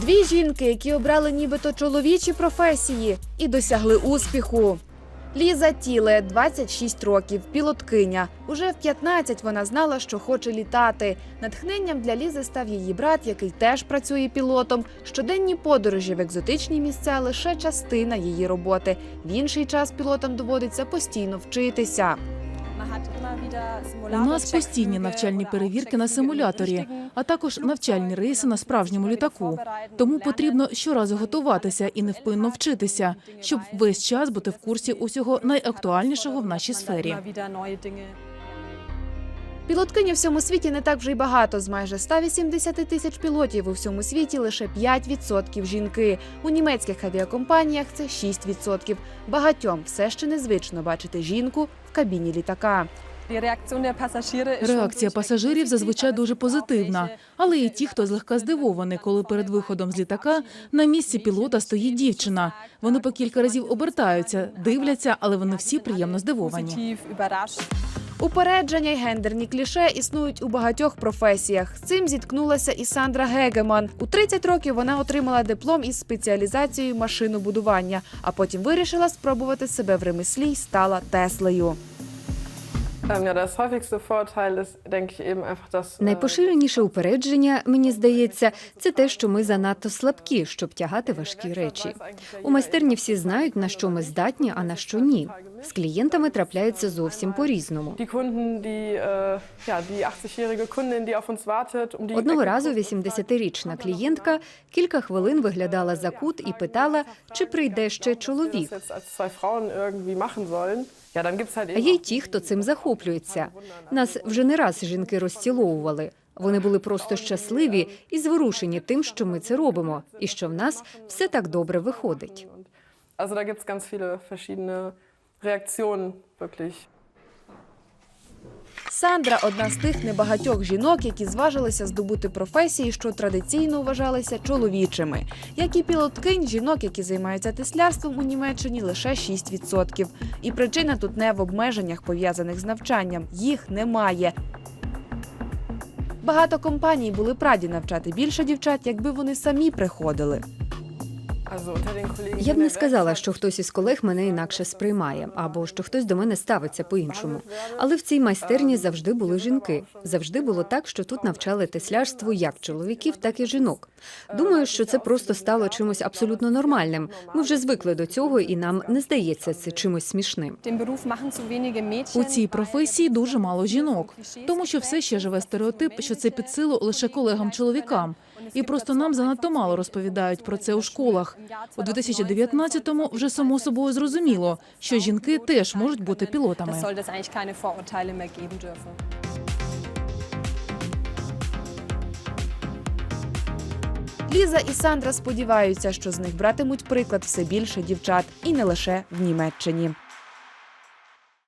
Дві жінки, які обрали нібито чоловічі професії і досягли успіху. Ліза Тіле, 26 років, пілоткиня. Уже в 15 вона знала, що хоче літати. Натхненням для Лізи став її брат, який теж працює пілотом. Щоденні подорожі в екзотичні місця лише частина її роботи. В інший час пілотам доводиться постійно вчитися. У нас постійні навчальні перевірки на симуляторі, а також навчальні рейси на справжньому літаку. Тому потрібно щоразу готуватися і невпинно вчитися, щоб весь час бути в курсі усього найактуальнішого в нашій сфері. Пілоткині в всьому світі не так вже й багато. З майже 180 тисяч пілотів у всьому світі лише 5% жінки. У німецьких авіакомпаніях це 6%. Багатьом все ще незвично бачити жінку в кабіні літака. Реакція пасажирів зазвичай дуже позитивна, але і ті, хто злегка здивований, коли перед виходом з літака на місці пілота стоїть дівчина. Вони по кілька разів обертаються, дивляться, але вони всі приємно здивовані. Упередження й гендерні кліше існують у багатьох професіях. З цим зіткнулася і Сандра Гегеман. У 30 років вона отримала диплом із спеціалізацією машинобудування, а потім вирішила спробувати себе в ремеслі й стала Теслею. Äh, Найпоширеніше упередження, мені здається, це те, що ми занадто слабкі, щоб тягати важкі речі. У майстерні всі знають, на що ми здатні, а на що ні. З клієнтами трапляється зовсім Kunden, die, äh, ja, die 80-jährige Kundin, die auf uns wartet, um Одного разу guckt. 80-річна клієнтка кілька хвилин виглядала за кут і питала, чи прийде ще чоловік. А є й ті, хто цим захоплюється. Нас вже не раз жінки розціловували. Вони були просто щасливі і зворушені тим, що ми це робимо, і що в нас все так добре виходить. Also da gibt's ganz viele verschiedene Reaktionen, wirklich. Сандра одна з тих небагатьох жінок, які зважилися здобути професії, що традиційно вважалися чоловічими. Як і пілоткинь, жінок, які займаються теслярством у Німеччині, лише 6%. І причина тут не в обмеженнях, пов'язаних з навчанням. Їх немає. Багато компаній були б раді навчати більше дівчат, якби вони самі приходили. Я б не сказала, що хтось із колег мене інакше сприймає, або що хтось до мене ставиться по-іншому. Але в цій майстерні завжди були жінки. Завжди було так, що тут навчали теслярству як чоловіків, так і жінок. Думаю, що це просто стало чимось абсолютно нормальним. Ми вже звикли до цього, і нам не здається це чимось смішним. У цій професії дуже мало жінок, тому що все ще живе стереотип, що це під силу лише колегам-чоловікам. І просто нам занадто мало розповідають про це у школах. У 2019-му вже само собою зрозуміло, що жінки теж можуть бути пілотами. Ліза і Сандра сподіваються, що з них братимуть приклад все більше дівчат, і не лише в Німеччині.